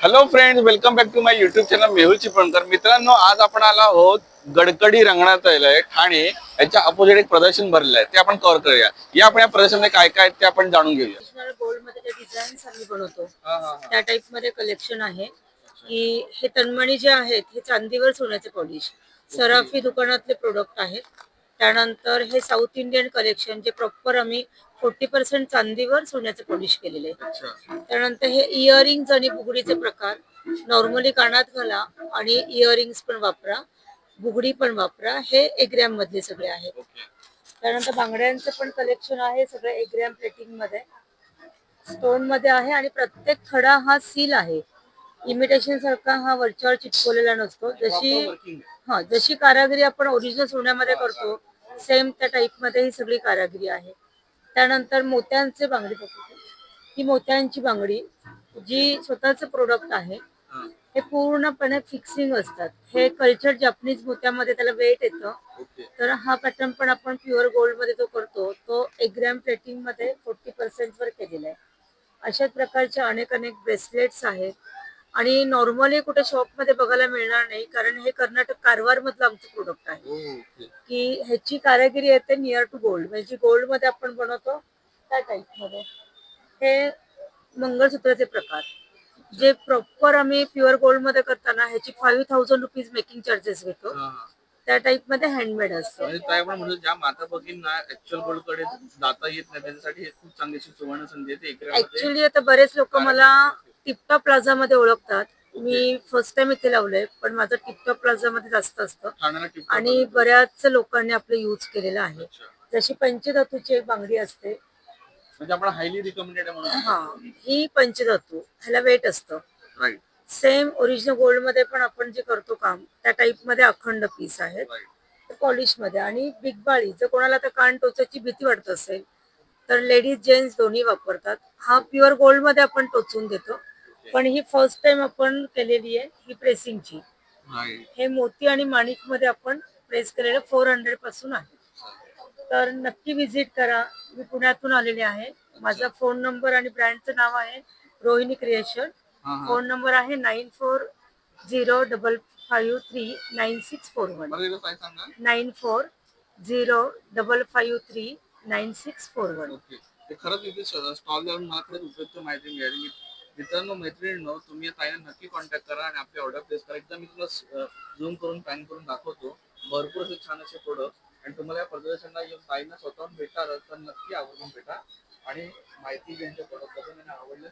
Hello friends welcome back to my YouTube channel Mehul Chiplunkar मित्रांनो आज आपण आलो आहोत गडकडी रंगणात आहे ठाणे. याच्या अपोजिट एक प्रदर्शन भरलेलं आहे ते आपण कव्हर करूया. या आपण या प्रदर्शनामध्ये काय काय ते आपण जाणून घेऊया. गोल्डमध्ये जे डिझाईन्स आम्ही बनवतो त्या टाइपमध्ये कलेक्शन आहे. की हे तन्मणी जे आहेत हे चांदीवर सोन्याचे पॉलिश सराफी दुकानातले प्रोडक्ट आहेत. त्यानंतर हे साऊथ इंडियन कलेक्शन जे प्रॉपर आम्ही फोर्टी पर्सेंट चांदीवर सोन्याचे पॉलिश केलेले आहे. त्यानंतर हे इयरिंग्स आणि बुगडीचे प्रकार. नॉर्मली कानात घाला आणि इयरिंग्स पण वापरा. बुगडी पण वापरा. हे एक ग्रॅम मधले सगळे आहेत. त्यानंतर बांगड्यांचं पण कलेक्शन आहे. सगळं एक ग्रॅम प्लेटिंगमध्ये. स्टोनमध्ये आहे आणि प्रत्येक खडा हा सील आहे. इमिटेशन सारखा हा वरच्यावर चिटकवलेला नसतो. जशी हा जशी कारागिरी आपण ओरिजिनल सोन्यामध्ये करतो सेम त्या टाईपमध्ये ही सगळी कारागिरी आहे. त्यानंतर मोत्यांचे बांगडी बघू. ही मोत्यांची बांगडी जी स्वतःच प्रोडक्ट आहे हे. पूर्णपणे फिक्सिंग असतात. हे कल्चर जपनीज मोत्यामध्ये त्याला वेट येतं. तर हा पॅटर्न पण आपण प्युअर गोल्डमध्ये जो करतो तो एक ग्रॅम प्लेटिंगमध्ये फोर्टी पर्सेंट वर केलेला आहे. अशाच प्रकारचे अनेक अनेक ब्रेसलेट्स आहेत. आणि नॉर्मली कुठे शॉपमध्ये बघायला मिळणार नाही कारण हे कर्नाटक कारवार मधलं आमचं प्रोडक्ट आहे. की ह्याची कारागिरी येते नियर टू गोल्ड म्हणजे गोल्डमध्ये आपण बनवतो त्या टाईपमध्ये. हे मंगळसूत्राचे प्रकार. जे प्रॉपर आम्ही प्युअर गोल्डमध्ये करताना ह्याची five thousand rupees making charges घेतो. त्या टाईपमध्ये हँडमेड असतं. म्हणजे ज्या माता भगिनींना ऍक्च्युअल गोल्डकडे जाता येत नाही त्याच्यासाठी हे खूप चांगली सुवर्ण संधी ऍक्च्युली आता बरेच लोक मला टिपटॉप प्लाझा मध्ये ओळखतात. मी फर्स्ट टाइम इथे लावलंय पण माझं टिपटॉप प्लाझा मध्ये जास्त असतं. आणि बऱ्याच लोकांनी आपलं यूज केलेलं आहे. जशी पंचधातूची एक बांगडी असते. म्हणजे आपण हायली रिकमेंडेड म्हणून. हा ही पंचधातू ह्याला वेट असतं. सेम ओरिजिनल गोल्डमध्ये पण आपण जे करतो काम त्या टाईपमध्ये अखंड पीस आहेत. पॉलिशमध्ये. आणि बिग बाळी जर कोणाला तर कान टोचायची भीती वाटत असेल तर लेडीज जेंट्स दोन्ही वापरतात. हा प्युअर गोल्डमध्ये आपण टोचून देतो. पण ही फर्स्ट टाइम आपण केलेली आहे ही प्रेसिंगची हे मोती आणि माणिकमध्ये आपण प्रेस केलेलं फोर हंड्रेडपासून आहे. तर नक्की विजिट करा. मी पुण्यातून आलेले आहे. माझा फोन नंबर आणि ब्रँडचं नाव आहे रोहिणी क्रिएशन फोन नंबर आहे nine four zero double five three nine six four one nine four zero double five three nine six four one खरंच स्टॉल माहिती मिळाली. मित्रांनो मैत्रिणींनो तुम्ही या ताईंना नक्की कॉन्टॅक्ट करा आणि आपली ऑर्डर प्लेस करा. एकदा मी तुला झूम करून पॅन करून दाखवतो. भरपूर असे छान असे प्रोडक्ट आणि तुम्हाला या प्रदर्शनाला येऊन ताईंना स्वतःहून भेटा तर नक्की आवर्जून भेटा. आणि माहिती ज्यांच्या प्रोडक्ट त्यांना आवडल्या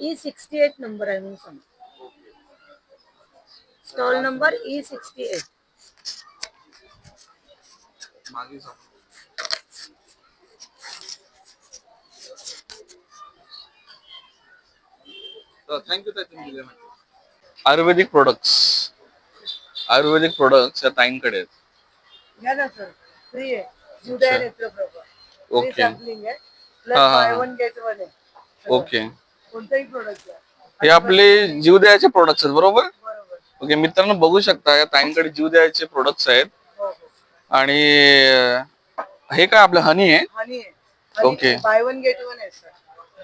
ई सिक्स्टी एट नंबर आहे म्हणून सांग stall number E sixty eight मागे सांगतो थँक्यू ताई तुम्ही दिल्या माहिती आयुर्वेदिक प्रोडक्ट्स आयुर्वेदिक प्रोडक्ट्स या ताईंकडे आहेत. घ्या ना सर फ्री आहे. जुडा नेत्र प्रभा. ओके सॅम्पलिंग आहे. प्लस हा, हा, बाय हा. वन गेट वन आहे. ओके कोणताही प्रोडक्ट घ्या हे आपले जीवदयाचे प्रोडक्ट्स आहेत बरोबर? बरोबर. ओके मित्रांनो बघू शकता या ताईंकडे जीवदयाचे प्रोडक्ट्स आहेत. हो हो. आणि अं, हे काय आपलं हनी आहे? आणि Okay. Buy one get one आहे sir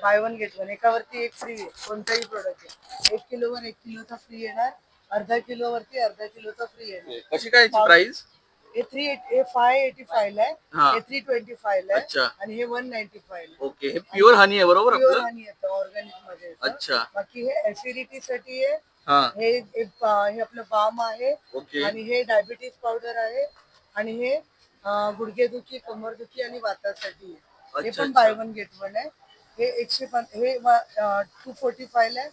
buy one get one. एकावरती एक फ्री आहे कोणताही प्रोडक्ट आहे. एक किलोवर एक किलोचा फ्री येणार अर्धा किलो वरती अर्धा किलोचा फ्री येणार. कशी काय प्राइस हे थ्री हे फाय एटी फाय आहे. हा. हे थ्री ट्वेंटी फाय आहे. अच्छा. आणि हे वन नाईन्टी फाय ओके हे प्युअर हनी आहे बरोबर प्युअर आपलं? हनी येतं ऑर्गॅनिकमध्ये येतं. अच्छा. बाकी हे ऍसिडिटी साठी आहे. हा. हे एक बा- हे आपलं बाम आहे. ओके आणि हे डायबिटीज पावडर आहे. आणि हे गुडघेदुखी कमरदुखी आणि वातासाठी आहे. हे अच्छा, पण अच्छा. बाय वन गेट वन आहे. हे एकशे हे टू फोर्टी फायला आहे.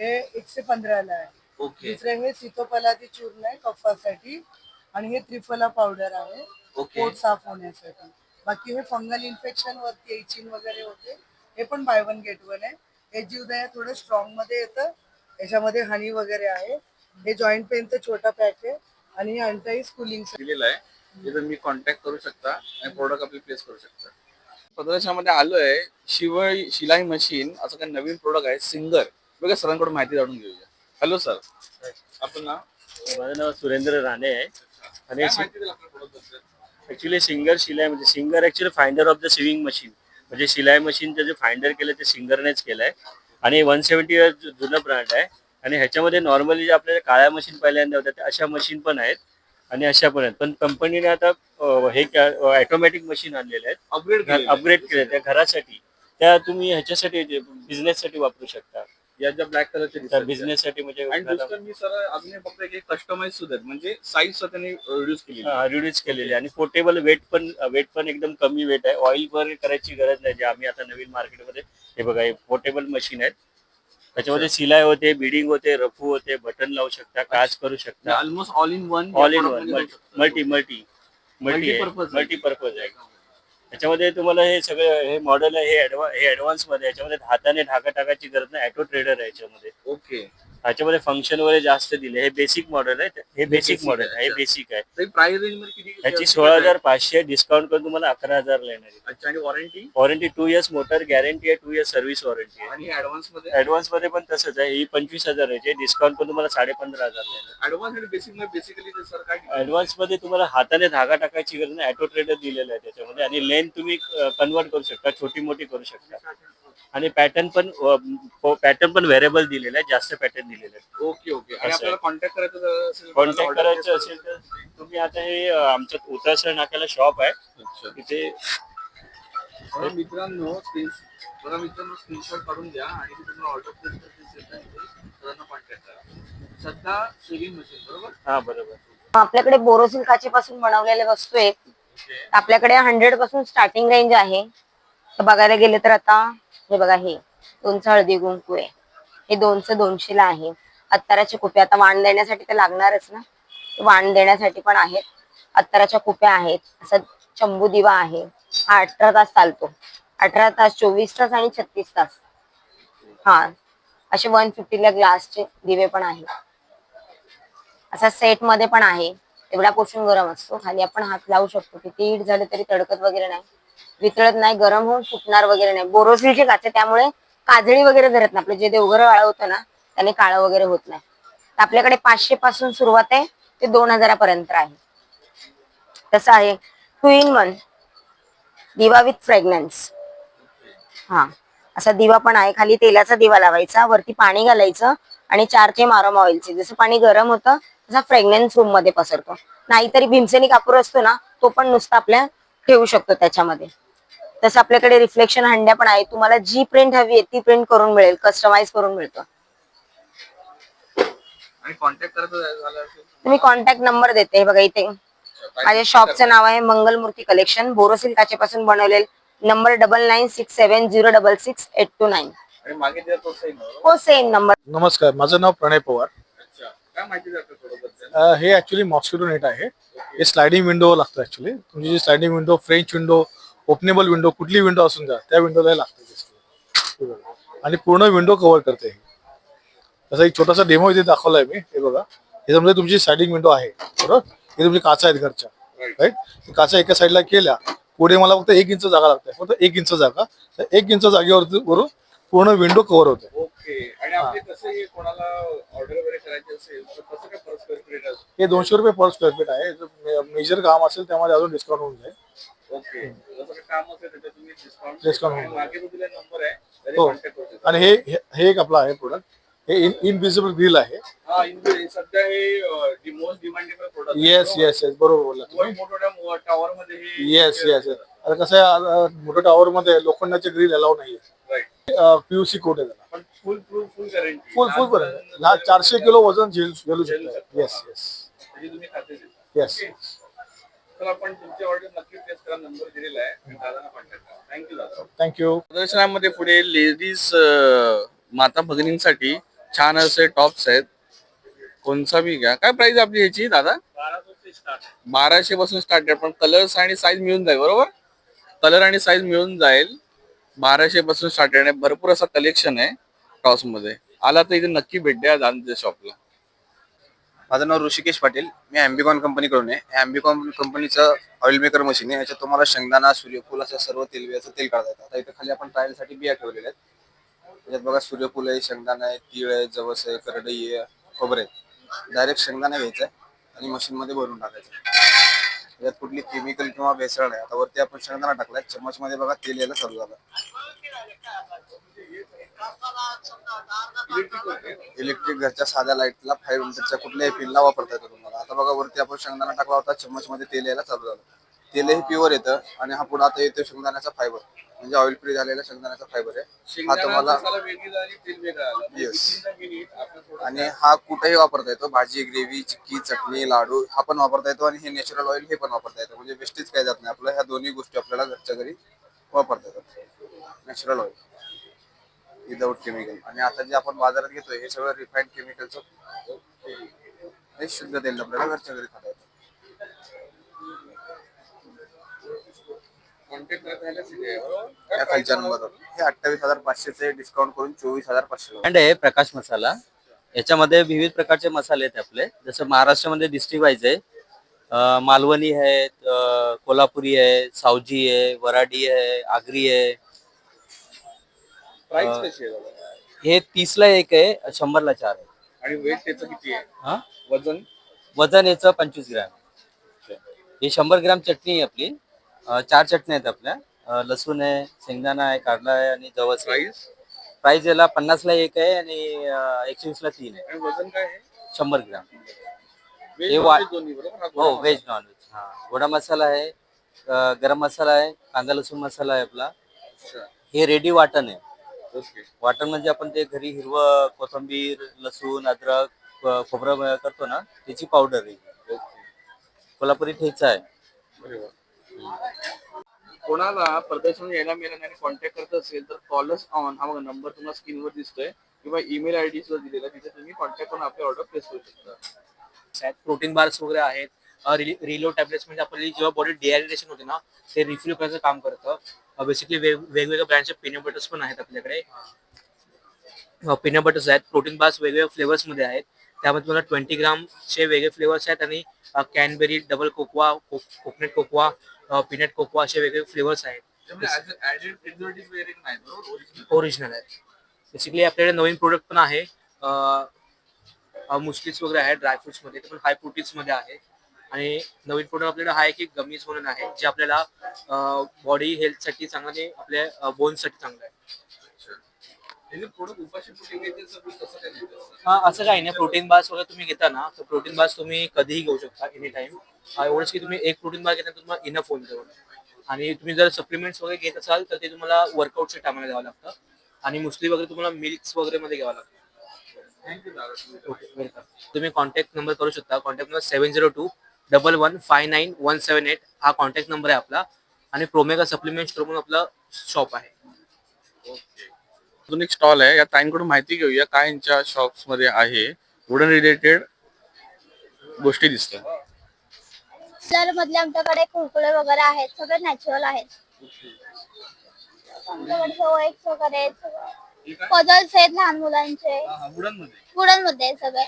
हे एकशे पंधराला आहे. ओके. दुसरं हे सीतोपलादी चूर्ण आहे कफासाठी. आणि हे त्रिफला पावडर आहे. ओके. पोट साफ होण्यासाठी. बाकी हे फंगल इन्फेक्शन वरती एचिन वगैरे होते. हे पण बाय वन गेट वन आहे. हे जीवदया थोडं स्ट्रॉंगमध्ये येतं. याच्यामध्ये हनी वगैरे आहे. हे जॉईंट पेनचं छोटा पॅक आहे. आणि हे अँटाई स्कुलिंग दिलेलं आहे. जिथं मी कॉन्टॅक्ट करू शकता. आणि प्रोडक्ट आपली प्लेस करू शकता. प्रदर्शनामध्ये आलोय शिवाय शिलाई मशीन असं काही नवीन प्रोडक्ट आहे सिंगर. बघा सरांकडून माहिती जाणून घेऊया. हॅलो सर आपण नाव? माझं नाव सुरेंद्र राणे आहे. आणि ऍक्च्युली सिंगर शिलाई म्हणजे Singer actually finder of the sewing machine म्हणजे शिलाई मशीनचं जे फाइंडर केलं ते सिंगरनेच केलंय. आणि वन सेव्हन्टी इयर्स जुनं ब्रँड आहे. आणि ह्याच्यामध्ये नॉर्मली जे आपल्याला काळ्या मशीन पहिल्यांदा होत्या त्या अशा मशीन पण आहेत. आणि अशा पण आहेत पण कंपनीने आता अं, हे ऑटोमॅटिक मशीन आणलेले आहेत. अपग्रेड अपग्रेड केले त्या घरासाठी. त्या तुम्ही ह्याच्यासाठी बिझनेस साठी वापरू शकता. या ज्या ब्लॅक कलरचे त्या दिसतात बिझनेस साठी म्हणजे आणि दुसरं मी सर अजून एक कस्टमाइज सुद्धा आहेत. म्हणजे साईज त्यांनी रिड्यूस केली रिड्यूस केलेले आणि पोर्टेबल वेट पण वेट पण एकदम कमी वेट आहे. ऑइल वर करायची गरज नाही. जे आम्ही आता नवीन मार्केटमध्ये हे बघा हे पोर्टेबल मशीन आहेत. त्याच्यामध्ये सिलाई होते बिडिंग होते रफू होते बटन लावू शकता काच करू शकता. Almost all in one all in one multi multi multi आहे. मल्टीपर्पज आहे. त्याच्यामध्ये तुम्हाला हे सगळं हे मॉडेल आहे हे ऍडव्हान्समध्ये याच्यामध्ये हाताने ढाका टाकायची गरज नाही ऑटो ट्रेडर आहे याच्यामध्ये. ओके ह्याच्यामध्ये फंक्शन वगैरे जास्त दिले. हे बेसिक मॉडेल आहे. हे बेसिक मॉडेल आहे, हे. बेसिक आहे. तर प्राइस रेंजमध्ये किती ह्याची सोळा हजार पाचशे डिस्काउंट करून तुम्हाला अकरा हजार येणार आहे. अच्छा आणि warranty warranty two years motor guarantee आहे टू इयर्स सर्व्हिस वॉरंटी आहे. आणि ऍडव्हान्समध्ये? ऍडव्हान्समध्ये पण तसंच आहे. ही पंचवीस हजार आहे. डिस्काउंट पण तुम्हाला साडे पंधरा हजार येणार ऍडव्हान्स आणि बेसिकमध्ये बेसिकली सर काय ऍडव्हान्समध्ये तुम्हाला हाताने धागा टाकायची गरज नाही. ऑटो ट्रेडर दिलेला आहे त्याच्यामध्ये. आणि लेंथ तुम्ही कन्वर्ट करू शकता. छोटी मोठी करू शकता. आणि पॅटर्न पण पॅटर्न पण व्हेरेबल दिलेला आहे. जास्त पॅटर्न दिलेले आहेत. Okay okay. आणि असं आपल्याला कॉन्टॅक्ट करायचं असेल कॉन्टॅक्ट order करायचं place असेल तर तुम्ही आता हे अं, आमचं उतरसर नाक्याला शॉप आहे. अच्छा. तिथे तर मित्रांनो स्क्रीन बघा मित्रांनो स्क्रीनशॉट काढून द्या आणि ते तुम्हाला ऑर्डर प्लेस कॉन्टॅक्ट करा. सध्या सेविंग मशीन बरोबर? हा बरोबर. आपल्याकडे बोरोसिल काचेपासून बनवलेल्या वस्तू आहेत. ओके. आपल्याकडे हंड्रेडपासून स्टार्टिंग रेंज आहे. तर बघायला गेले तर आता हे बघा हे. दोनचं हळदी कुंकू आहे. हे दोनचं दोनशेला आहे. अत्ताराचे कुपे आता वाण देण्यासाठी तर लागणारच ना. वाण देण्यासाठी पण आहेत. अत्ताराच्या कुप्या आहेत. असं चंबू दिवा आहे. हा अठरा तास चालतो. अठरा तास चोवीस तास आणि छत्तीस तास. हा. असे वन फिफ्टीला ग्लासचे दिवे पण आहेत. असा सेटमध्ये पण आहे. एवढा पोषण गरम असतो. खाली आपण हात लावू शकतो. किती हीट झाले तरी तडकत वगैरे नाही. वितळत नाही. गरम होऊन फुटणार वगैरे नाही. बोरोसिलचे काचे त्यामुळे काजळी वगैरे धरत नाही. आपलं जे देवघर वाळ होतं ना त्याने काळं वगैरे होत नाही. तर आपल्याकडे पाचशे पासून सुरुवात आहे ते दोन हजारापर्यंत आहे. तसं आहे टू इन वन दिवा विथ फ्रेग्रन्स हा असा दिवा पण आहे. खाली तेलाचा दिवा लावायचा वरती पाणी घालायचं आणि चार चे मारम ऑइलचे जसं पाणी गरम होतं तसा फ्रेग्रन्स रूममध्ये पसरतो. नाहीतरी भीमसेनी कापूर असतो ना तो पण नुसता आपल्या ठेवू शकतो त्याच्यामध्ये. तसं आपल्याकडे रिफ्लेक्शन हंड्या पण आहे तुम्हाला जी प्रिंट हवी आहे ती प्रिंट करून मिळेल कस्टमाइज करून मिळतं. तुम्ही कॉन्टॅक्ट नंबर देते. हे बघा इथे. माझ्या शॉपचं नाव आहे मंगलमूर्ती कलेक्शन बोरोसिल काचेपासून बनवलेलं. Number double nine six seven zero double six eight two nine हो सेम नंबर नमस्कार माझं नाव प्रणय पवार. अच्छा. काय माहिती द्या थोडं बद्दल अ, हे ऍक्च्युली मॉस्किटो नेट आहे. हे स्लायडिंग विंडो लागतं ऍक्च्युली तुमची जी sliding window French window openable window कुठली विंडो असून द्या त्या विंडोला लागतं. आणि पूर्ण विंडो कव्हर करते तसा एक छोटासा डेमो इथे दाखवलाय मी हे बघा. हे समजा तुमची स्लायडिंग विंडो आहे बरोबर? हे तुमची काचा आहेत घरच्या राईट काचा एका साईडला केल्या पुढे मला फक्त एक इंच जागा लागते फक्त एक इंच जागा. तर एक इंच जागेवरती वरून पूर्ण विंडो कव्हर होते. हे. हे दोनशे रुपये पर स्क्वेअर फीट आहे. मेजर काम असेल त्यामध्ये अजून डिस्काउंट होऊन जाईल. ओके. जसं काही काम असेल त्याच्यात तुम्ही डिस्काउंट Discount आणि होईल. मागे जो दिला नंबर आहे त्याने हो. कॉन्टॅक्ट करू शकता. आणि हे हे- हे एक आपलं आहे प्रोडक्ट हे इन इनविजिबल ग्रिल आहे. हा इंदू सध्या हे most demandable product yes yes yes बरोबर? बोलला तुम्ही. मोठमोठ्या टॉवर मध्ये हे येस येस येस आता कसं आहे मोठ्या टॉवर मध्ये लोखंडाचे ग्रिल अलाव नाहीये. राईट पीयूसी कोट आहे त्याला. पण फुल प्रूफ फुल गॅरंटी फुल फुल पर्यंत लहान चारशे किलो वजन झेल झेलू शकतो. येस येस तुम्ही खाते येस आपण तुमची ऑर्डर नक्की प्लेस करा नंबर दिलेला आहे. आणि दादांना कॉन्टॅक्ट करा थँक्यू दादा. थँक्यू प्रदर्शनामध्ये पुढे लेडीज माता भगिनींसाठी छान असे टॉप्स आहेत. कोणचा बी घ्या. काय प्राइस आपली ह्याची दादा? बाराशे पासून स्टार्ट आहे. पण कलर्स आणि साईज मिळून जाईल बरोबर? कलर आणि साईज मिळून जाईल. बाराशे पासून स्टार्ट आहे भरपूर असं कलेक्शन आहे टॉप्समध्ये. आला तर इथे नक्की भेट द्या शॉपला माझं नाव ऋषिकेश पाटील. मी अँबिकॉन कंपनीकडून आहे. अँबिकॉन कंपनीचं ऑइल मेकर मशीन आहे. याच्यात तुम्हाला शेंगदाणा सूर्यफूल असं सर्व तेलबियाचं तेल काढता येतं. आता इथं खाली आपण ट्रायलसाठी बिया ठेवलेल्या आहेत. त्याच्यात बघा सूर्यफूल आहे शेंगदाणा आहे तीळ आहे जवस आहे करडई आहे खोबरे आहे. डायरेक्ट शेंगदाणा घ्यायचा आहे आणि मशीनमध्ये भरून टाकायचं त्याच्यात कुठली केमिकल किंवा भेसळ नाही. आता वरती आपण शेंगदाणा टाकलाय. चम्मच मध्ये बघा तेल यायला चालू झालं. इलेक्ट्रिक घरच्या साध्या लाईटला फाईव्ह हंड्रेडच्या कुठल्याही पिनला वापरता येतो तुम्हाला. आता बघा वरती आपण शेंगदाणा टाकला होता चम्मच मध्ये तेल यायला चालू झालं. तेलही प्युअर येतं आणि हा पुढे आता येतो शेंगदाण्याचा फायबर म्हणजे ऑइल फ्री झालेला शेंगदाण्याचा फायबर आहे. हा तुम्हाला आलं. म्हणजे आणि हा कुठेही वापरता येतो. भाजी ग्रेव्ही चिक्की चटणी लाडू हा पण वापरता येतो आणि हे नॅचरल ऑइल हे पण वापरता येतं. म्हणजे वेस्टेज काय जात नाही. आपलं ह्या दोन्ही गोष्टी आपल्याला घरच्या घरी वापरता येतात. नॅचरल ऑइल विदाऊट केमिकल आणि आता जे आपण बाजारात घेतोय हे सगळं रिफाईंड केमिकलचं हे शुद्ध तेल आपल्याला घरच्या घरी खाता येतं? या खालच्या नंबरवर हे अठ्ठावीस हजार पाचशेचे डिस्काउंट करून चोवीस हजार पाचशे आहे प्रकाश मसाला याच्यामध्ये विविध प्रकारचे मसाले आहेत आपले. जसं महाराष्ट्रामध्ये डिस्ट्रिक्ट वाईज आहे मालवणी आहेत अं, कोल्हापुरी आहे सावजी आहे वराडी आहे आगरी आहे प्राइस कशी आहे दादा? हे तीसला एक आहे शंभरला चार आहे. आणि वेट त्याचं किती आहे? हा? वजन? वजन याचं पंचवीस ग्रॅम. ही शंभर ग्रॅम चटणी आहे आपली. अं, चार चटण्या आहेत आपल्या. अं, लसूण आहे शेंगदाणा आहे काढला आहे आणि जवस आहे. प्राइस प्राइस याला पन्नासला एक आहे आणि अं, एकशे वीसला तीन आहे. आणि वजन काय आहे? शंभर ग्रॅम. हे वा- non-veg दोन्ही बरोबर? हा हो गोडा व्हेज नॉन व्हेज हा. गोडा मसाला आहे अ, गरम मसाला आहे कांदा लसूण मसाला आहे आपला. अच्छा. हे रेडी वाटण आहे. ओके वाटण म्हणजे आपण ते घरी हिरवं कोथिंबीर लसूण अद्रक खोबरं करतो ना त्याची पावडर आहे. ओके कोल्हापुरी ठेचा आहे. बरोबर कोणाला परदेशातून यायला मिळालं नाही कॉन्टॅक्ट करत असेल तर कॉलच ऑन हा बघा नंबर तुम्हाला स्क्रीनवर दिसतोय. किंवा ईमेल आय डी सुद्धा दिलेला. तिथे तुम्ही कॉन्टॅक्ट करून आपली ऑर्डर प्लेस करू शकता. आहेत प्रोटीन बार्स वगैरे आहेत. रिलो टॅब्लेट्स म्हणजे आपली जेव्हा बॉडी डिहायड्रेशन होते ना ते रिफिल करायचं काम करतं. बेसिकली वेगवेगळ्या ब्रँडचे पिनट बटर्स पण आहेत आपल्याकडे. पिनट बटर्स आहेत प्रोटीन बार्स वेगवेगळ्या फ्लेवर्समध्ये आहेत. त्यामध्ये तुम्हाला ट्वेंटी ग्रामचे वेगळे फ्लेवर्स आहेत आणि कॅनबेरी डबल कोकवा कोकोनट कोकवा पिनट कोकवा असे वेगळे फ्लेवर्स आहेत. ओरिजिनल आहेत. बेसिकली आपल्याकडे नवीन प्रोडक्ट पण आहे. मुस्लिम्स वगैरे आहे ड्रायफ्रुट्समध्ये पण हाय प्रोटीन्समध्ये आहे. आणि नवीन प्रोडक्ट आपल्याला हा आहे की गमीज म्हणून आहे जे आपल्याला बॉडी हेल्थसाठी चांगलं आणि आपल्या बोनसाठी चांगलं आहे. हा असं काही नाही. प्रोटीन बार्स वगैरे तुम्ही घेता ना तर प्रोटीन बार्स तुम्ही कधीही घेऊ शकता एनी टाइम एवढंच की तुम्ही एक प्रोटीन बार घेता तुम्हाला इनफ होऊन जाईल. आणि तुम्ही जर सप्लिमेंट्स वगैरे घेत असाल तर ते तुम्हाला वर्कआउटच्या टायमाला घ्यावं लागतं. आणि मुस्ली वगैरे तुम्हाला मिल्क्स वगैरे मध्ये घ्यावं लागतं. तुम्ही कॉन्टॅक्ट नंबर करू शकता. Contact number seven zero two double one five nine one seven eight हा कॉन्टॅक्ट नंबर आहे आपला. आणि प्रोमेगा सप्लिमेंट स्टोर म्हणून आपलं शॉप आहे. अजून एक स्टॉल आहे. या ताईंकडून माहिती घेऊया काय यांच्या शॉप्समध्ये आहे. वुडन रिलेटेड गोष्टी दिसतात. तर मधले आमच्याकडे कुरकुरे वगैरे आहेत. सगळे नॅचरल आहेत. आमच्याकडे एक वगैरे पझल्स आहेत लहान मुलांचे. वुडनमध्ये. वुडनमध्ये आहेत सगळे.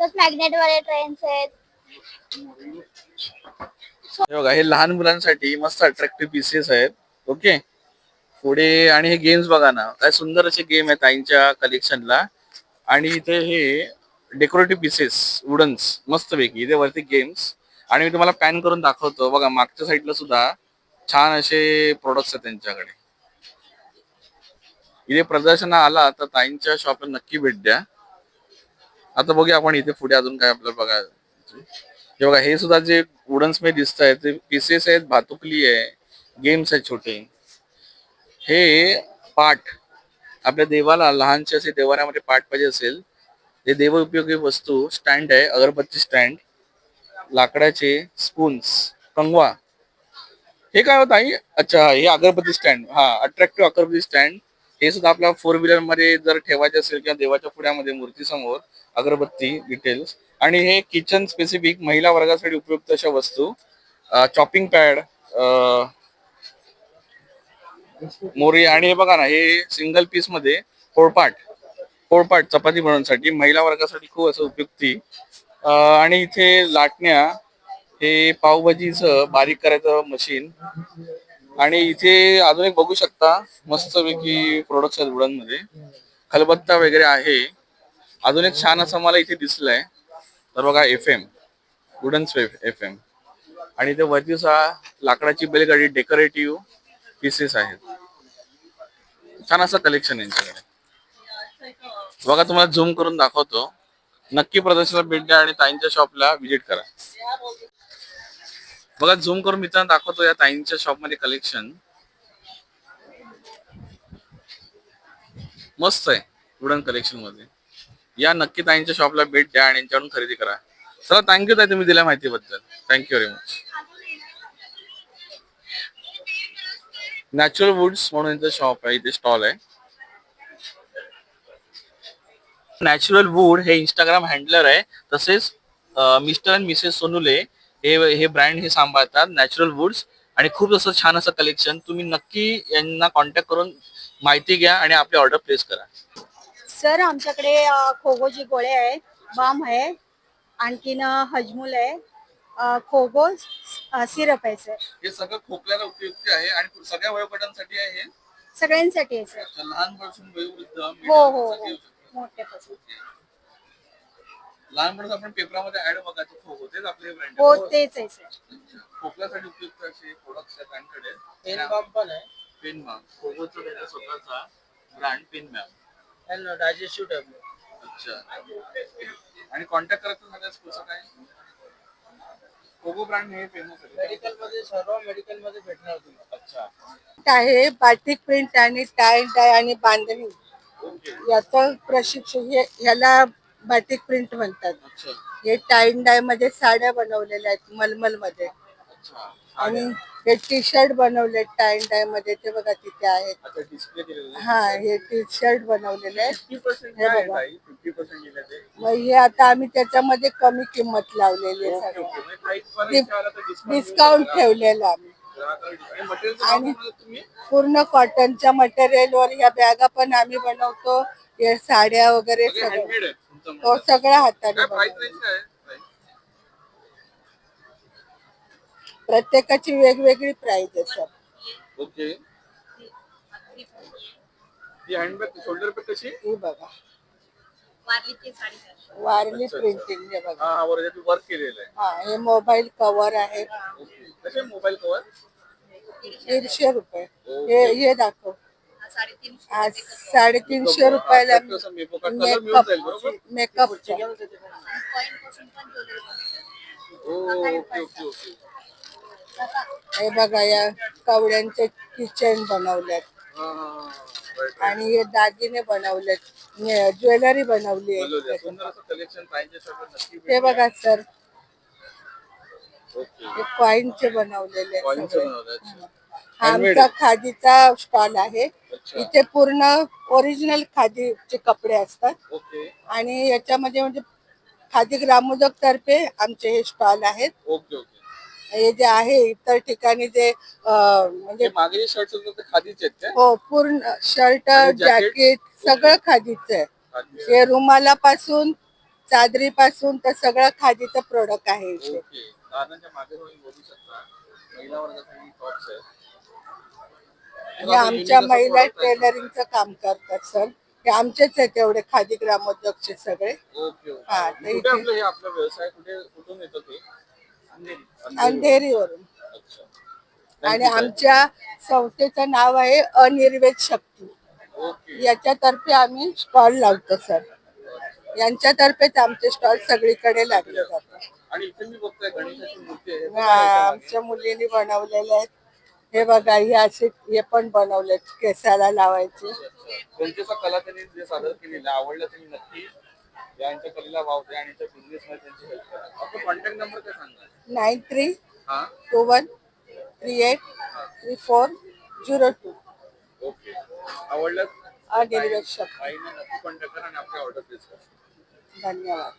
तसंच मॅग्नेट वाले ट्रेन्स आहेत. हे बघा हे लहान मुलांसाठी मस्त अट्रॅक्टिव्ह पीसेस आहेत. ओके पुढे आणि हे गेम्स बघा ना काय सुंदर असे गेम आहेत ताईंच्या कलेक्शनला आणि इथे हे डेकोरेटिव्ह पीसेस वुडन्स मस्त पैकी इथे वरती गेम्स आणि मी तुम्हाला पॅन करून दाखवतो. बघा मागच्या साईडला सुद्धा छान असे प्रोडक्ट्स आहेत त्यांच्याकडे. इथे प्रदर्शना आला तर ताईंच्या शॉपला नक्की भेट द्या. आता बघूया आपण इथे पुढे अजून काय आपल्याला बघायला हे बघा हे सुद्धा जे वुडन्समध्ये दिसत आहेत ते पीसेस आहेत भातुकली आहे गेम्स आहेत छोटे. हे पाठ आपल्या देवाला लहानसे असे देवाऱ्यामध्ये पाठ पाहिजे असेल हे देव उपयोगी वस्तू स्टँड आहे अगरबत्ती स्टँड लाकडाचे स्पून्स कंगवा. हे काय होत आई? अच्छा हे अगरबत्ती स्टँड हा अट्रॅक्टिव्ह अगरबत्ती स्टँड हे सुद्धा आपल्या फोर व्हीलरमध्ये जर ठेवायचे असेल किंवा देवाच्या पुढ्यामध्ये मूर्ती समोर अगरबत्ती डिटेल्स आणि हे किचन स्पेसिफिक महिला वर्गासाठी उपयुक्त अशा वस्तू चॉपिंग पॅड मोरी आणि हे बघा ना हे सिंगल पीसमध्ये पोळपाट पोळपाट चपाती बनवण्यासाठी महिला वर्गासाठी खूप असं उपयुक्ती. आणि इथे लाटण्या हे पावभाजीचं बारीक करायचं मशीन आणि इथे अजून एक बघू शकता मस्तपैकी प्रोडक्ट्स आहेत वुडनमध्ये खलबत्ता वगैरे आहे. अजून एक छान असं मला इथे दिसलंय. तर बघा F M wooden F M आणि ते वरती सुद्धा लाकडाची बैलगाडी डेकोरेटिव्ह पीसेस आहेत. छान असं कलेक्शन यांच्याकडे. बघा तुम्हाला झूम करून दाखवतो. नक्की प्रदर्शनाला भेट द्या आणि ताईंच्या शॉपला व्हिजिट करा. बघा झूम करून मित्रांनो दाखवतो या ताईंच्या शॉपमध्ये कलेक्शन मस्त आहे वुडन कलेक्शनमध्ये. या नक्की ताईंच्या शॉपला भेट द्या आणि यांच्याकडून खरेदी करा. चला थँक्यू ताई तुम्ही दिल्या माहितीबद्दल. Thank you very much natural woods म्हणून इथं शॉप आहे इथे स्टॉल आहे. नॅचरल वूड हे इंस्टाग्राम हँडलर आहे. तसेच मिस्टर अँड मिसेस सोनुले हे हे ब्रँड हे सांभाळतात नॅचरल वुड्स आणि खूप असं छान असं कलेक्शन तुम्ही नक्की यांना कॉन्टॅक्ट करून माहिती घ्या आणि आपली ऑर्डर प्लेस करा. सर आमच्याकडे अ, खोगोची गोळे आहे बाम आहे आणखीन हजमूल आहे खोगो सिरप आहे सर. हे सगळं खोकल्याला उपयुक्त आहे आणि सगळ्या वयोगटांसाठी आहे हे? सगळ्यांसाठी आहे सर. लहानपासून वयोवृद्ध हो medium हो. हो. मोठ्यापासून. लहानपणात आपण पेपरामध्ये ऍड बघायचो खोको तेच आपले ब्रँड हो तेच आहे सर. खोकल्यासाठी उपयुक्त असे प्रोडक्ट्स आहेत त्यांकडे पेन बाम पण आहे. पेन त्याचा स्वतःचा ब्रँड पेन मॅम आणि डायजेस्टिव्ह टॅबलेट अच्छा. आणि कॉन्टॅक्ट करायचं झाल्यास कसं काय? कोको ब्रँड हे फेमस आहे. मेडिकलमध्ये सर्व मेडिकलमध्ये भेटणार तुम्हाला. अच्छा. आहे बाटिक प्रिंट आणि टाय डाय आणि बांधणी. ओके याचं प्रशिक्षण हे याला बाटिक प्रिंट म्हणतात. अच्छा. हे टाईन डायमध्ये साड्या बनवलेल्या आहेत मलमलमध्ये अच्छा. आणि हे टी शर्ट बनवले टाईन डायमध्ये ते बघा तिथे आहेत. अच्छा डिस्प्ले केलेलं हा हे टी शर्ट बनवलेले आहेत. फिफ्टी पर्सेंट हे काय बघा. फिफ्टी पर्सेंट मग हे आता आम्ही त्याच्यामध्ये कमी किंमत लावलेली आहे सगळं. म्हणजे डिस्काउंट डिस्काउंट ठेवलेलं आम्ही. आणि मटेरियल तुम्ही? पूर्ण कॉटनच्या मटेरियलवर या बॅगा पण आम्ही बनवतो. हे साड्या वगैरे सगळे सगळं. हँडमेड आहे तुमचं हो म्हणणं. सगळं हाताने काय प्राइस बनवतो. रेंज काय आहे? प्रत्येकाची वेगवेगळी प्राइस आहे सर ओके ही हँडबॅग शोल्डर बॅग कशी? ही बघा. वारली अच्छा, अच्छा. प्रिंटिंग हे बघा. हा हा तुम्ही वर्क केलेलं आहे. हा हे मोबाईल कव्हर आहे. ओके कसे मोबाईल कवर दीडशे रुपये. हे हे दाखव. हा, साडेतीनशे रुपयाला मिळून जाईल बरोबर? Makeup oh, okay okay okay हे बघा या कवड्यांचे किचन बनवल्यात. right. आणि हे दागिने बनवलेत. ज्वेलरी बनवली. आहे. सुंदर असं कलेक्शन पाहिजे सगळं नक्की हे बघा सर. ओके. हे कॉईनचे बनवलेले आहेत कॉईनचं सगळे. बनवलं अच्छा. हा Handmade आमचा आहे. खादीचा स्टॉल आहे. अच्छा. इथे पूर्ण ओरिजिनल खादीचे कपडे असतात. ओके. आणि याच्यामध्ये म्हणजे खादी ग्रामोदक तर्फे आमचे हे स्टॉल आहेत. Okay okay. हे जे आहे इतर ठिकाणी जे म्हणजे हे मागे शर्ट खादीचे आहेत हो पूर्ण शर्ट? जॅकेट सगळं खादीचं आहे. खादी हे रुमालापासून चादरीपासून तर सगळं खादीचं प्रोडक्ट आहे इथे ओके. दादांच्या मागे तुम्ही बघू शकता. महिला वर्गासाठी टॉप्स आहेत. आमच्या महिला टेलरिंगचं काम करतात सर. हे आमचेच आहेत तेवढे खादी ग्रामोद्योगचे सगळे. Okay okay. हा, कुठे ते इथे- आपलं हे आपला व्यवसाय कुठे कुठून येतो ते. अंधेरीवरून. आणि आमच्या संस्थेचं नाव आहे अनिर्वेद शक्ती. याच्यातर्फे आम्ही स्टॉल लावतो सर यांच्यातर्फेच आमचे स्टॉल सगळीकडे लागले जातात. आणि इथे मी बघतोय गणेशाची मूर्ती आहे. हे आमच्या मुलींनी बनवलेले आहेत. हे बघा हे असे हे पण बनवलेत केसाला लावायचे. कला त्यांनी सादर केलेला आवडलं त्यांनी नक्की यांच्या कलेला वाव द्या आणि त्या बिझनेस मध्ये त्यांची हेल्प करा आपला कॉन्टॅक्ट नंबर काय सांगा नाईन थ्री हा? Two one three eight three four zero two. Okay. आवडलं? अनिर्वेद शक्ती आईने नक्की कॉन्टॅक्ट करा आणि आपली ऑर्डर प्लेस करा. धन्यवाद.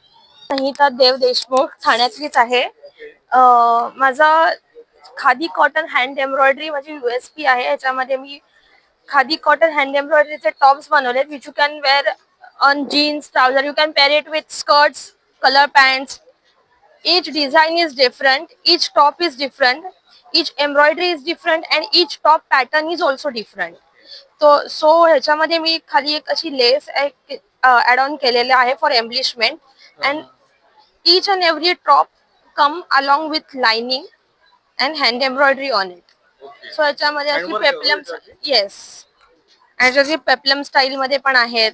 संहिता देव देशमुख ठाण्यातलीच आहे. अं, माझा खादी कॉटन हँड एम्ब्रॉयडरी माझी युएसपी आहे. याच्यामध्ये मी खादी कॉटन हँड एम्ब्रॉयडरीचे tops बनवलेत. Which you can wear on jeans trouser you can pair it with skirts colour pants each design is different each top is different each embroidery is different and each top pattern is also different तो so ह्याच्यामध्ये मी खाली एक अशी लेस add on केलेले आहे for embellishment and each and every top come along with lining and hand embroidery on it so याच्यामध्ये अशी पेप्लम? येस आणि पेप्लम स्टाईल मध्ये पण आहेत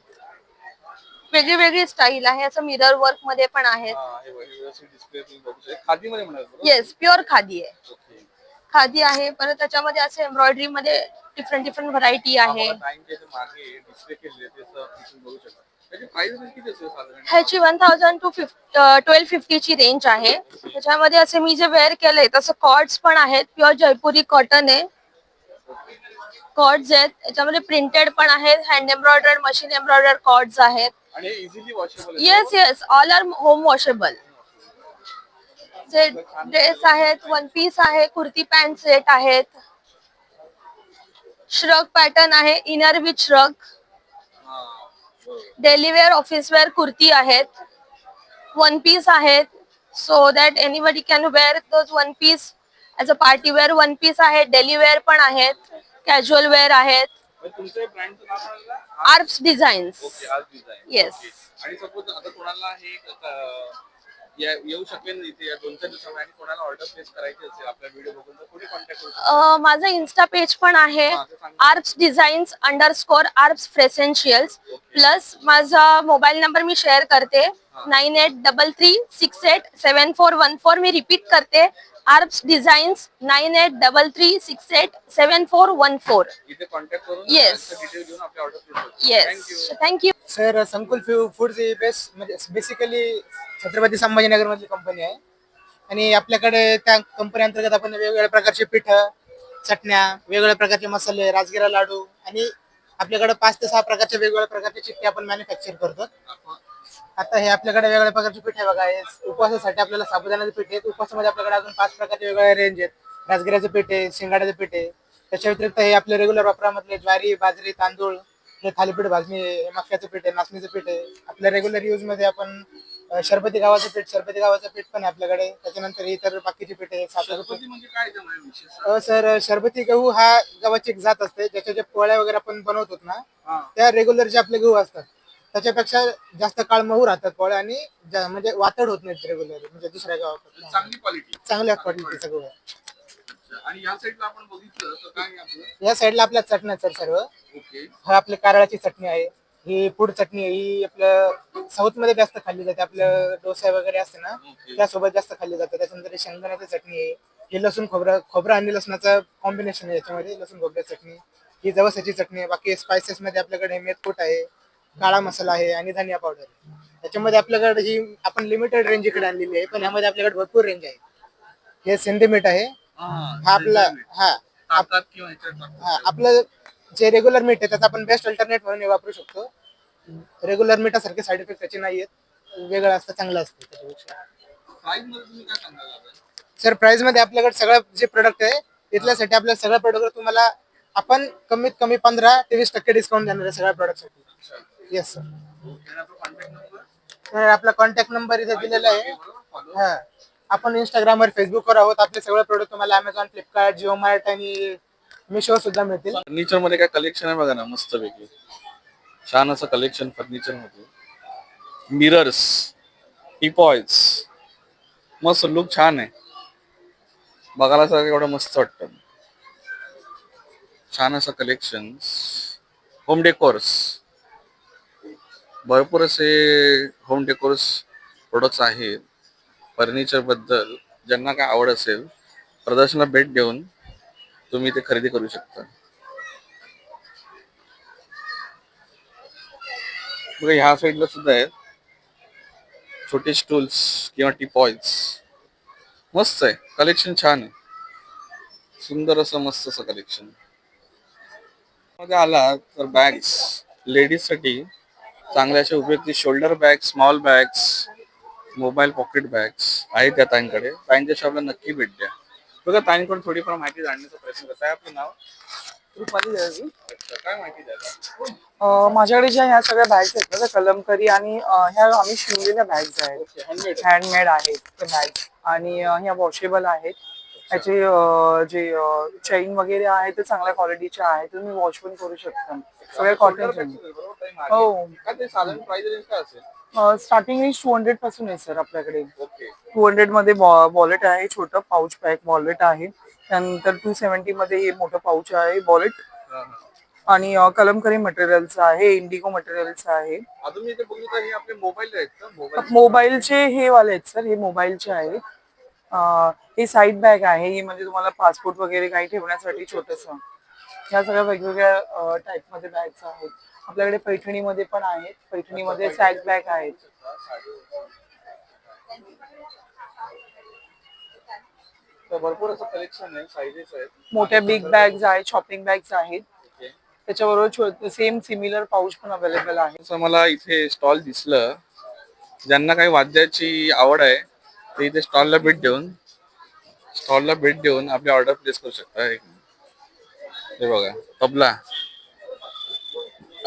वेगळी वेगळी स्टाईल आहे. असं मिरर वर्कमध्ये पण आहेत हा, हे हे? येस प्युअर खादी आहे. खादी आहे. परत त्याच्यामध्ये असे एम्ब्रॉयडरी मध्ये डिफरंट डिफरंट व्हरायटी आहे. ह्याची one thousand two fifty twelve फिफ्टीची range आहे. त्याच्यामध्ये असे मी जे वेअर केले तसं कॉर्ड्स पण आहेत. प्युअर जयपुरी कॉटन आहे. कॉर्ड्स आहेत. त्याच्यामध्ये प्रिंटेड पण आहेत. Hand embroidered machine embroidered cords आहेत. आणि easily washable yes yes all are home washable जे ड्रेस आहेत वन पीस आहे कुर्ती पॅन्ट सेट आहेत. श्रग पॅटर्न आहे inner with shrug daily wear office wear kurti आहेत. वन पीस आहेत. So that anybody can wear those one piece as a party wear one piece आहेत daily wear पण आहेत. Casual wear आहेत. तुमच्या ब्रँडचं नाव सांगा आर्प्स डिझाईन्स ओके आज डिझाईन येस आणि सपोज आता कोणाला हे अं, या- येऊ शकेल इथे या दोन चार दिवसामध्ये आणि कोणाला ऑर्डर प्लेस करायची असेल आपला व्हिडिओ बघून तर कुठे कॉन्टॅक्ट करू शकतो? अ, माझं इन्स्टा पेज पण आहे. हा, ते सांगा. Arps designs underscore Arps fresentials plus माझा मोबाईल नंबर मी शेअर करते. Nine eight double three six eight seven four one four मी रिपीट करते. Arps designs nine eight double three six eight seven four one four. इथे contact करून Yes. Detail घेऊन आपली order place करू yes thank you sir Sankul few foods he best म्हणजे basically Chhatrapati Sambhajinagar मधली company आहे. आणि आपल्याकडे त्या कंपनी अंतर्गत आपण वेगवेगळ्या प्रकारचे पीठ चटण्या वेगवेगळ्या प्रकारचे मसाले राजगिरा लाडू आणि आपल्याकडे पाच ते सहा प्रकारचे वेगवेगळ्या प्रकारचे चिक्की आपण मॅन्युफॅक्चर करतो. आता हे आपल्याकडे वेगवेगळ्या प्रकारचे पीठ आहे बघा. हे उपवासासाठी आपल्याला साबुदाण्याचे पीठ आहे. उपवासामध्ये आपल्याकडे अजून पाच प्रकारचे वेगवेगळ्या रेंज आहेत. राजगिराचं पीठ आहे शिंगाड्याचं पीठ आहे. त्याच्या व्यतिरिक्त हे आपले रेग्युलर वापरामधले ज्वारी बाजरी तांदूळ हे थालीपीठ भाजणी आहे हे मक्याचं पीठ आहे नाचणीचं पीठ आहे. आपल्या रेग्युलर यूजमध्ये आपण शरबती गावाचं पीठ शरबती गावाचं पीठ पण आहे आपल्याकडे. त्याच्यानंतर इतर बाकीचे पीठ आहे शरबती म्हणजे काय सर शरबती गहू हा गव्हाची एक जात असते. ज्याच्या ज्या पोळ्या वगैरे आपण बनवतो ना. त्या रेग्युलर जे आपले गहू असतात त्याच्यापेक्षा जास्त काळ मऊ राहतात पोळ्या आणि जा- म्हणजे वातड होत नाहीत रेग्युलर म्हणजे दुसऱ्या गावाकडे चांगली क्वालिटी चांगल्या क्वालिटीचं गहू आहे आणि या साईडला आपण बघितलं तर काय आहे आपलं? या साईडला आपल्या चटण्या सर सर्व. ओके. हा आपली कारळाची चटणी आहे. ही पुड चटणी आहे. ही आपलं साऊथमध्ये जास्त खाल्ली जाते. आपलं डोसा वगैरे असते ना ओके. त्यासोबत जास्त खाल्ली जाते. त्याच्यानंतर शेंगदाण्याची चटणी आहे. ही लसूण खोबरं खोबरं आणि लसणाचं कॉम्बिनेशन आहे याच्यामध्ये लसूण खोबऱ्या चटणी. ही जवसाची चटणी आहे. बाकी स्पायसेस मध्ये आपल्याकडे मेथकूट आहे. काळा मसाला आहे आणि धनिया पावडर आहे. त्याच्यामध्ये आपल्याकडे ही आपण लिमिटेड रेंज इकडे आणलेली आहे पण यामध्ये आपल्याकडे भरपूर रेंज आहे. हे सिंधी मीठ आहे. हा आपला हा. ताकात किंवा ह्याच्यात टाकतात. हा आपलं जे रेग्युलर मीठ आहे त्याचा आपण बेस्ट अल्टरनेट म्हणून हे वापरू शकतो. रेग्युलर मिठासारखे साईड इफेक्ट त्याचे नाही आहेत. वेगळं असतं चांगलं असतं त्याच्यापेक्षा. प्राइसमध्ये तुम्ही काय सांगाल आता? सर प्राइसमध्ये आपल्याकडे सगळं जे प्रोडक्ट आहे तिथल्यासाठी आपल्या सगळ्या प्रोडक्ट तुम्हाला आपण कमीत कमी पंधरा ते वीस टक्के डिस्काउंट देणार आहे सगळ्या प्रोडक्टसाठी येस सर आपला कॉन्टॅक्ट नंबर इथे दिलेला आहे. हा. आपण इंस्टाग्रामवर फेसबुकवर आहोत. आपले सगळे प्रोडक्ट तुम्हाला अमेझॉन फ्लिपकार्ट जिओ मार्ट आणि मिशो सुद्धा मिळतील. फर्निचरमध्ये काय कलेक्शन आहे बघा ना मस्त पैकी. छान असं कलेक्शन फर्निचरमध्ये. मिरर्स टिपॉइज मस्त लुक छान आहे. बघायला सगळं एवढं मस्त वाटतं. छान असं कलेक्शन होम डेकोर्स भरपूर असे होम डेकोर्स प्रोडक्ट्स आहेत. फर्निचरबद्दल ज्यांना काय आवड असेल प्रदर्शनाला भेट देऊन तुम्ही ते खरेदी करू शकता. बघा ह्या साईडला सुद्धा आहेत. छोटे स्टूल्स किंवा टिपॉइज मस्त आहे. कलेक्शन छान आहे. सुंदर असं मस्त असं कलेक्शनमध्ये आला तर बॅग्स लेडीजसाठी चांगल्या अशा उपयुक्ती shoulder bag small bags mobile pocket bags आहेत त्या ताईंकडे. ताईंच्या शॉपला नक्की भेट द्या. बघा ताईंकडून थोडीफार माहिती जाणण्याचा प्रयत्न करता आपलं नाव? काय माहिती द्या माझ्याकडे ज्या ह्या सगळ्या बॅग्स आहेत ना त्या कलमकरी आणि अं, ह्या आम्ही शिवलेल्या बॅग्स आहेत. हँडमेड आहेत त्या बॅग्स आणि अं, ह्या वॉशेबल आहेत. ह्याचे अं, जे चेन वगैरे आहे ते चांगल्या क्वालिटीचे आहेत तुम्ही वॉश पण करू शकता. सगळ्या कॉटन हो. काय ते साधारण प्राइस रेंज काय असेल? स्टार्टिंग रेंज टू हंड्रेडपासून आहे सर आपल्याकडे. टू हंड्रेडमध्ये वॉलेट आहे छोटं पाऊच पॅक वॉलेट आहे. त्यानंतर टू सेव्हन्टी मध्ये हे मोठं पाऊच आहे वॉलेट आणि कलमकरी मटेरियलचं आहे इंडिगो मटेरियलचं आहे. अजून मी इथे बघितलं हे आपले मोबाईल आहेत मोबाईलचे हे वाले आहेत सर हे मोबाईलचे आहेत हे साईड बॅग आहे. ही म्हणजे तुम्हाला पासपोर्ट वगैरे काही ठेवण्यासाठी छोटस. ह्या सगळ्या वेगवेगळ्या टाईपमध्ये बॅग्स आहेत. आपल्याकडे पैठणीमध्ये पण आहेत. पैठणीमध्ये सॅक बॅग आहेत. भरपूर असं कलेक्शन आहे. साईजेस आहेत. मोठ्या बिग बॅग्स आहेत शॉपिंग बॅग्स आहेत. त्याच्याबरोबर सेम सिमिलर पाऊच पण अवेलेबल आहे. मला इथे स्टॉल दिसलं. ज्यांना काही वाद्याची आवड आहे ते इथे स्टॉलला भेट देऊन स्टॉलला भेट देऊन आपली ऑर्डर प्लेस करू शकता. हे बघा तबला.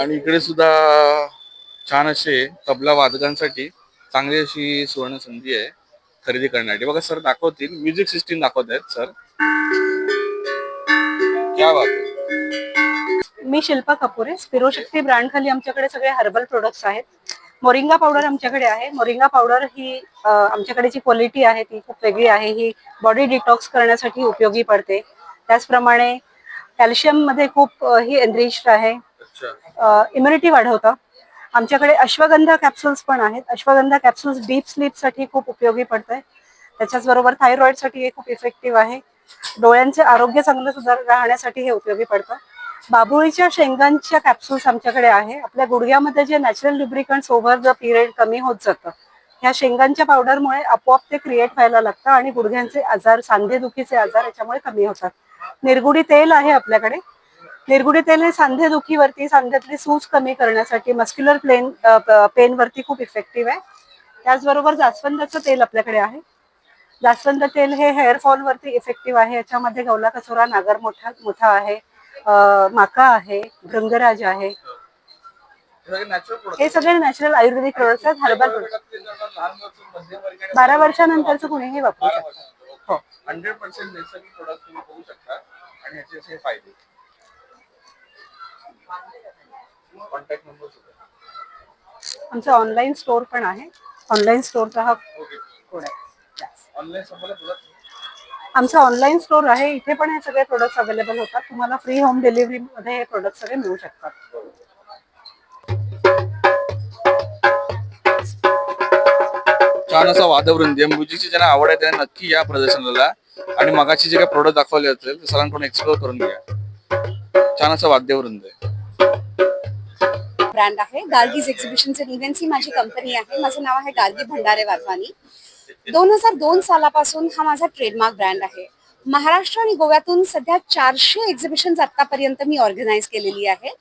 आणि इकडे सुद्धा छान असे तबला वादकांसाठी चांगली अशी सुवर्ण संधी आहे खरेदी करण्यासाठी. बघा सर दाखवतील. म्युझिक सिस्टीम दाखवत आहेत सर क्या बात मी शिल्पा कपुरे स्पिरोशक्ती ब्रँड खाली आमच्याकडे सगळे हर्बल प्रोडक्ट्स आहेत. मोरिंगा पावडर आमच्याकडे आहे. मोरिंगा पावडर ही आमच्याकडे जी क्वालिटी आहे ती खूप वेगळी आहे. ही बॉडी डिटॉक्स करण्यासाठी उपयोगी पडते. त्याचप्रमाणे कॅल्शियममध्ये खूप ही एनरिच्ड आहे. अच्छा. इम्युनिटी वाढवतं. आमच्याकडे अश्वगंधा कॅप्सूल्स पण आहेत. अश्वगंधा कॅप्सूल्स डीप स्लीपसाठी खूप उपयोगी पडत आहे त्याच्याच बरोबर थायरॉइडसाठी हे खूप इफेक्टिव्ह आहे. डोळ्यांचे आरोग्य चांगलं सुधार राहण्यासाठी हे उपयोगी पडतं. बाबुळीच्या शेंगांच्या कॅप्सूल्स आमच्याकडे आहे. आपल्या गुडघ्यामध्ये जे natural lubricants over the period कमी होत जातं ह्या शेंगांच्या पावडरमुळे आपोआप ते क्रिएट व्हायला लागतं आणि गुडघ्यांचे आजार सांधेदुखीचे आजार याच्यामुळे कमी होतात. निरगुडी तेल आहे आपल्याकडे. निरगुडी तेल हे सांधेदुखीवरती सांध्यातली सूज कमी करण्यासाठी मस्क्युलर प्लेन पेन वरती खूप इफेक्टिव्ह आहे. त्याचबरोबर जास्वंदाचं तेल आपल्याकडे आहे. जास्वंद तेल हे हेअर फॉल वरती इफेक्टिव्ह आहे. याच्यामध्ये गवला कचोरा नागर मोठा मोठा आहे. अं, माका आहे भृंगराज आहे. नॅचरल प्रोडक्ट हे सगळे नॅचरल आयुर्वेदिक प्रोडक्ट्स आहेत हर्बल बारा वर्षानंतरचं कुणीही वापरू शकतं हो. हंड्रेड पर्सेंट नैसर्गिक प्रोडक्ट तुम्ही बघू शकता आणि ह्याचे असे फायदे. कॉन्टॅक्ट नंबर सुद्धा. आमचं ऑनलाईन स्टोर पण आहे. ऑनलाईन स्टोरचा हा कोड आहे. ऑनलाईन प्रोडक्ट आमचं ऑनलाईन स्टोर आहे. इथे पण हे सगळे प्रोडक्ट्स अवेलेबल होतात. तुम्हाला फ्री होम डिलिव्हरी मध्ये हे प्रोडक्ट सगळे मिळू शकतात. छान असा वादवृंद आहे म्युझिकची ज्यांना आवड आहे त्यांना नक्की या प्रदर्शनाला. आणि मगाची जे काही प्रोडक्ट दाखवले असेल ते सरांकडून एक्सप्लोर करून घ्या. छान असं वाद्यवृंद आहे ब्रँड आहे. गार्गीज एक्झिबिशन्स अँड इव्हेंट्स ही माझी कंपनी आहे. माझं नाव आहे गार्गी भंडारे वाधवानी दोन हजार दोन सालापासून हा माझा ट्रेडमार्क ब्रँड आहे. महाराष्ट्र आणि गोव्यातून सध्या चारशे एक्झिबिशन्स आतापर्यंत मी ऑर्गनाईज केलेली आहे.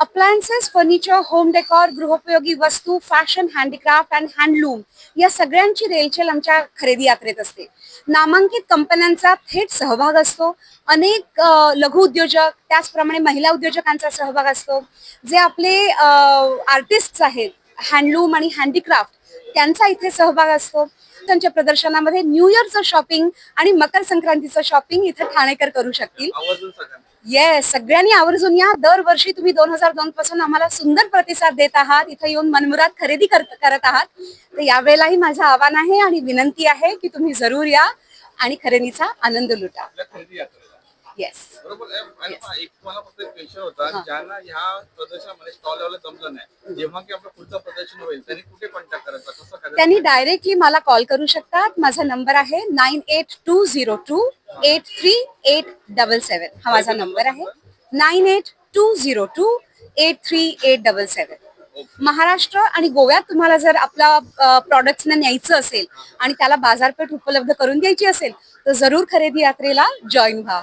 अप्लायन्सेस फर्निचर होम डेकॉर गृहोपयोगी वस्तू फॅशन हँडीक्राफ्ट अँड हँडलूम या सगळ्यांची रेलचेल आमच्या खरेदी यात्रेत असते. नामांकित कंपन्यांचा थेट सहभाग असतो. अनेक लघु उद्योजक त्याचप्रमाणे महिला उद्योजकांचा सहभाग असतो. जे आपले आर्टिस्ट आहेत हँडलूम आणि हँडीक्राफ्ट त्यांचा इथे सहभाग असतो. त्यांच्या प्रदर्शनामध्ये न्यू इयरचं शॉपिंग आणि मकर संक्रांतीचं शॉपिंग इथे ठाणेकर करू शकतील. येस सगळ्यांनी. आवर्जून या. दरवर्षी तुम्ही दोन हजार दोन पासून आम्हाला सुंदर प्रतिसाद देत आहात. इथं येऊन मनमुराद खरेदी करत आहात. तर यावेळेलाही माझं आव्हान आहे आणि विनंती आहे की तुम्ही जरूर या आणि खरेदीचा आनंद लुटा. येस बरोबर. आहे. आणि मग एक मला फक्त एक क्वेश्चन होता ज्यांना ह्या प्रदर्शनामध्ये स्टॉल लावलं जमलं नाही. जेव्हा की आपलं पुढचं प्रदर्शन होईल त्यांनी कुठे कॉन्टॅक्ट करायचा? कसं करायचं? त्यांनी डायरेक्टली मला कॉल करू शकतात. माझा नंबर आहे nine eight two zero two eight three eight double seven हा माझा नंबर आहे. Nine eight two zero two eight three eight double seven Maharashtra आणि गोव्यात तुम्हाला जर आपला प्रॉडक्ट्सना न्यायचं असेल आणि त्याला बाजारपेठ उपलब्ध करून द्यायची असेल तर जरूर खरेदी यात्रेला जॉईन व्हा.